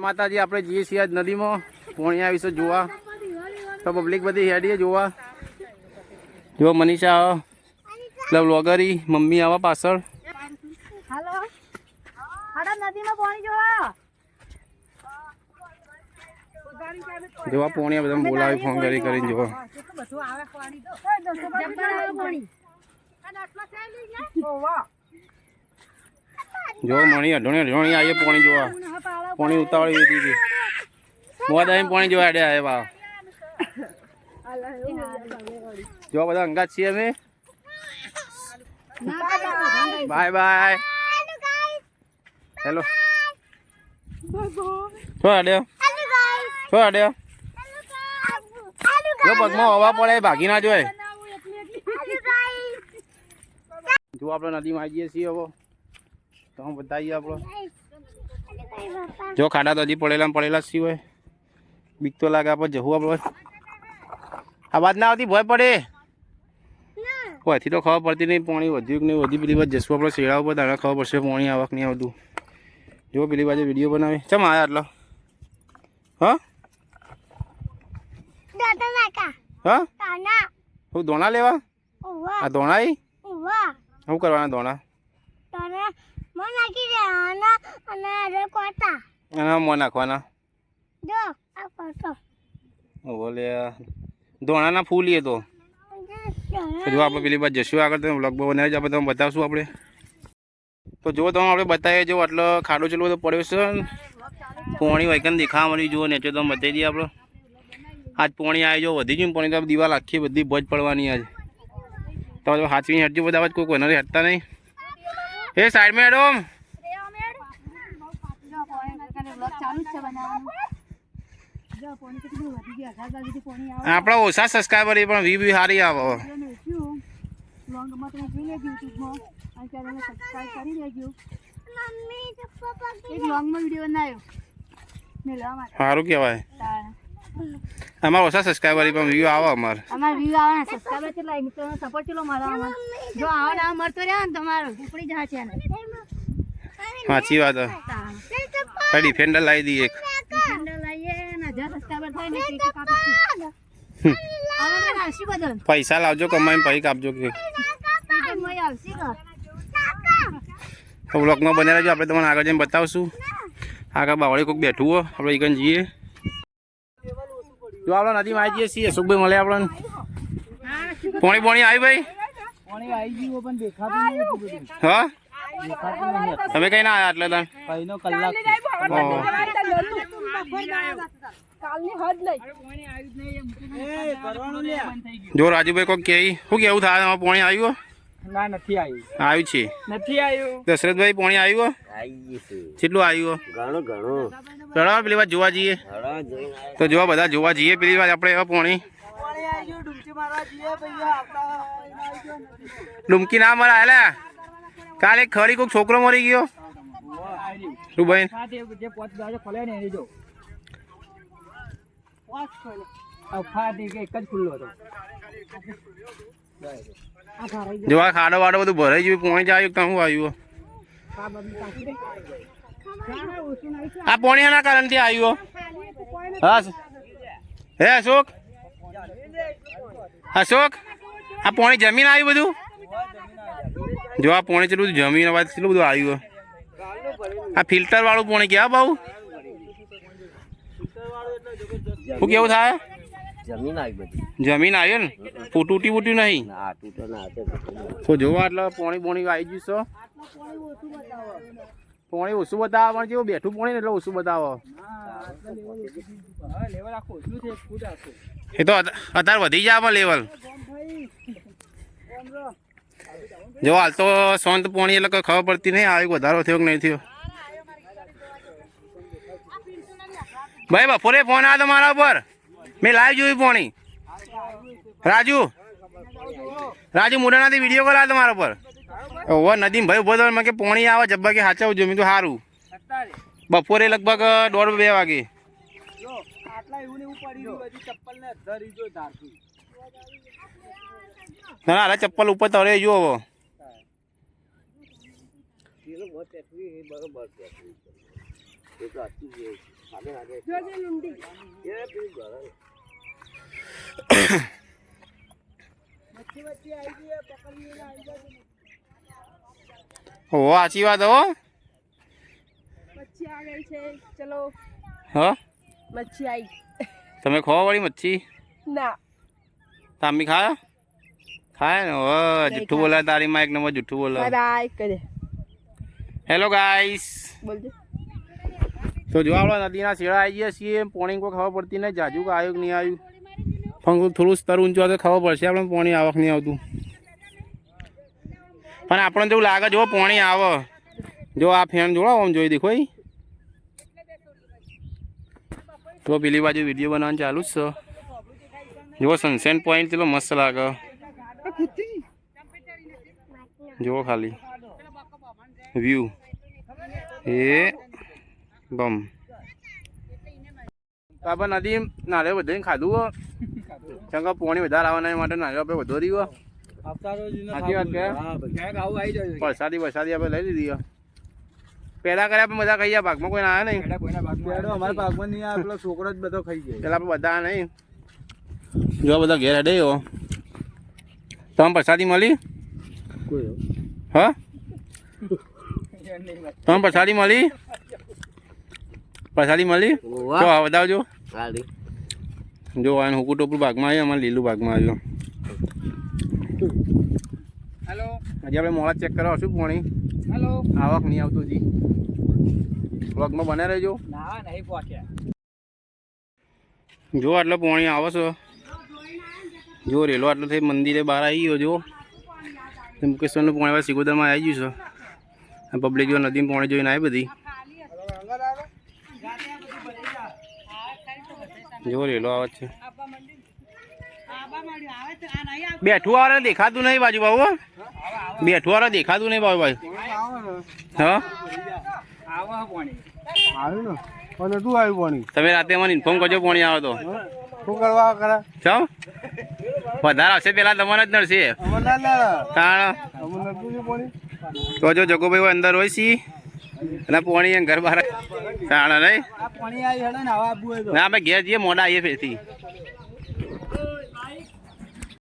માતાજી આપણે જઈએ છીએ આજ નદીમાં. પોણી આવીશું જોવા. તો પબ્લિક બધી હેડીએ જોવા. જો મનીષા આવે એટલે વ્લોગરી મમ્મી આવા પાછળ. હાલો. હાડા નદીમાં પાણી જોવા પોણી બધા બોલાવી ફોન કરી કરીને જોવા. કેટલું બધું આવે પાણી તો. જબ્બર આવે પાણી. ઓવા જો મણી અઢોણી અઢોણી આવીએ પોણી જોવા. પોણી ઉતાવળી હતી હતી. મોડા એમ પોણી જોવા આડે આવ્યા જો બધા અંગાત છીએ અમે. Bye bye. હેલો. શું આડ્યો? શું આડ્યો? જો પગમાં હવા પડે, ભાગી ના જોય. જો આપણે નદીમાં આવી જઈએ છીએ હવે. તો હું બતાવીએ આપણો. જો ખાડા તો હજી પડેલા પડેલા જ સિવાય. બીક તો લાગે આપણે જવું આપણે. અવાજ ના આવતી ભય પડે. કોઈથી તો ખબર પડતી નહીં પાણી વધ્યું કે નહીં. વધી પેલી બાજુ જશું આપણે શેડા ઉપર. તારે ખબર પડશે પાણી આવક નહીં આવતું. જો પેલી બાજુ વીડિયો બનાવે. ચમ આવ્યા આટલો? હા? હા? હું ધોણા લેવા? આ ધોણા શું કરવાના ધોણા એના મોં નાખવાના. બોલે ધોણાના ફૂલ એ તો. જો આપણે પેલી બાજુ જશું આગળ તો વ્લોગ બનાવી છે આપણે તમે બતાવશું આપણે. તો જો તમે આપણે બતાવીએ જો આટલો ખાડો ચેલો બધો પડ્યો છે. પોણી વાયકન દેખાવા મળી જુઓ ને તમે બતાવી દઈએ આપણે. આજ પોણી આવી જો વધી ગયું પોણી તો દિવાલ આખી બધી ભજ પડવાની આજ. તમે જો હાચવી હેઠજો બધા કોઈ કોઈને હટતા નહીં. એ સાઈડમાં એડમ ચાલુ છે બનાવવાનું. આવે. આપણા ઓછા સબસ્ક્રાઈબર પણ વી બી સારી આવે. લોંગમાં તમે જોઈ લેજો યુટ્યુબમાં અને ચેનલને સબસ્ક્રાઈબ કરી લેજો. એક લોંગમાં વીડિયો બનાવ્યો. સારું કહેવાય. અમારા ઓછા સબસ્ક્રાઈબર પણ વ્યૂ આવે અમારે. અમારા વ્યૂ આવવાના. સબસ્ક્રાઈબર કેટલા? મિત્રોનો સપોર્ટ કેટલો મારો જો આવો ને મળતો રહ્યા ને તમારો. ઉપડી જાય છે ને સાચી વાત. પડી ડિફેન્ડર લાવી દઈએ એક. પૈસા લાવજો કમાઈને પછી કાપજો કે. બ્લોકમાં આવશે કે તો બને રહેજો. આપણે તમને આગળ જઈને બતાવશું. આગળ બાવળી કોઈક બેઠું હો. આપણે એક જઈએ. જો આપણે નદીમાં આવી જઈએ છીએ. સુખભાઈ મળે આપણને. પોણી પોણી આવી ભાઈ? પાણી આવી હા? તમે કઈ ના આવ્યા એટલે કલાક. જો રાજુભાઈ કોઈ કે શું કેવું થાય? પોણી આવ્યું ના નથી આવ્યું આવ્યું છે. નથી આવ્યું. દશરથભાઈ પોણી આવ્યું કેટલું આવ્યું ઘણું પેલી વાર જોવા જઈએ. તો જોવા બધા જોવા જઈએ પેલી વાર આપણે એવા પોણી. પાણી આવી ગયું ડૂબકી મારવા જઈએ ભૈયા આવતા ડુમકી ના મરા હેલા. કાલે ખરી કોઈક છોકરો મરી ગયો? શું ભાઈ? જે આ ખાડો વાડો બધું ભરાઈ ગયું, પોણી જાય તો આવ્યો આવ્યું? આ પોણી એના કારણથી આવ્યો? હા હે, અશોક? અશોક, આ પોણી જમીન આવ્યું બધું? જો આ પોણી ચેટલું જમીન અવાજ કેટલું બધું આવ્યું? આ ફિલ્ટર વાળું પોણી ક્યાં ભાવ? શું કેવું થાય? જમીન આવી બધી. જમીન આવ્યો ને ફૂટ તૂટી ફૂટ્યું નહીં તો જોવા એટલે પોણી પોણી આવી ગયું છો. પોણી ઓછું બતાવે પણ જેવું બેઠું પોણી ને એટલે ઓછું બતાવો. એ તો અત- અત્યારે વધી જાય લેવલ જો હાલ તો સોંત પોણી એટલે ખબર પડતી નહીં આવ્યું વધારો થયો કે નહીં થયો. ભાઈ બપોરે ફોન આવ્યો મારા ઉપર. મેં લાઈવ જોયું પોણી. રાજુ. રાજુ મોઢાનાથી વીડિયો કોલ આવ્યો તમારા પર ઓવર નદીમાં ભાઈ ઊભો થયો, મેં કે પોણી આવે જબ્બા કે સાચવજો મેં તો સારું બપોરે લગભગ દોઢ બે વાગે. ચપ્પલ ને ના ના ચપ્પલ ઉપર જુઓ તો આખી જ. સામે લાગે એ પેલું ઘર હે. ઓ વાત હો. મચ્છી આ ગઈ છે. ચલો. હા? મચ્છી આવી તમે ખો વળી મચ્છી? ના. તામી ખાય? ખાય ને? ઓ જુઠ્ઠું બોલાય તારી માં એક નંબર જુઠ્ઠું બોલાય બાય બાય કરે હેલો ગાઈસ તો જો આપણે નદીના શેડા આવી ગયા છીએ પોણી કોઈ ખબર પડતી નહીં જાજુ કે આવ્યું કે નહીં આવ્યું. પણ થોડું સ્તર ઊંચું આવે ખબર પડશે આપણે પોણી આવક નહીં આવતું. પણ આપણને જેવું લાગે જો પોણી આવે. જો આ ફેન જોડાવો આમ જોઈ દેખો. તો પેલી બાજુ વીડિયો બનાવવાનું ચાલુ જ છે. જુઓ સનસેન પોઈન્ટ ચલો મસ્ત લાગે. જુઓ ખાલી. વ્યૂ એ બમ. બાબા નદી નાળિયેર બધે ખાધું હો. ચંગા પોણી વધારે આવવાના માટે નાળિયેર આપણે વધો રહ્યો સાચી વાત કે? પ્રસાદી વરસાદી આપણે લઈ લીધી પેલા કર્યા આપણે બધા ખાઈ ગયા ભાગમાં કોઈ ના આવ્યા નહીં. અમારા ભાગમાં નહીં આવે પેલો છોકરો જ બધો ખાઈ ગયો. પેલા આપણે બધા નહીં. જો આ બધા ઘેર હેડે હો. તમે પ્રસાદી મળી? હા. તમે પ્રસાદી મળી? પ્રસાદી મળી? જો આ બતાવજો. જો આ હુકુ ટોપરું ભાગમાં આવ્યું અમારે લીલું ભાગમાં આવ્યું. હેલો. હજી આપણે મોડા ચેક કરવા શું પોણી. હેલો. આવક નહીં આવતું જી વ્લોગમાં બને રહેજો. ના નહીં પહોંચ્યા જો આટલો પોણી આવો છે જો રેલો આટલો થઈ મંદિરે બહાર આવી ગયો જો મુકેશ્વરનું પોણી સિગોદરમાં આવી ગયું છે. પબ્લિક જો નદીમાં પોણી જોઈને આવી બધી. જો રેલો આવે છે. બેઠું વાળા દેખાતું નહીં બાજુ બાબુ બેઠું વાળા દેખાતું નહીં બાબુ ભાઈ હા? તમે રાતે મને ઇન્ફોર્મ કરજો પોણી આવે તો. શું કરવા કરા ચાલ વધારે આવશે પેલા તમારે જ નડશે. તો જો જગોભાઈ હોય અંદર હોય સી. અને પોણી ઘર બહાર તાણ નહીં ના અમે ઘેર જઈએ મોડા આવીએ ફેરથી.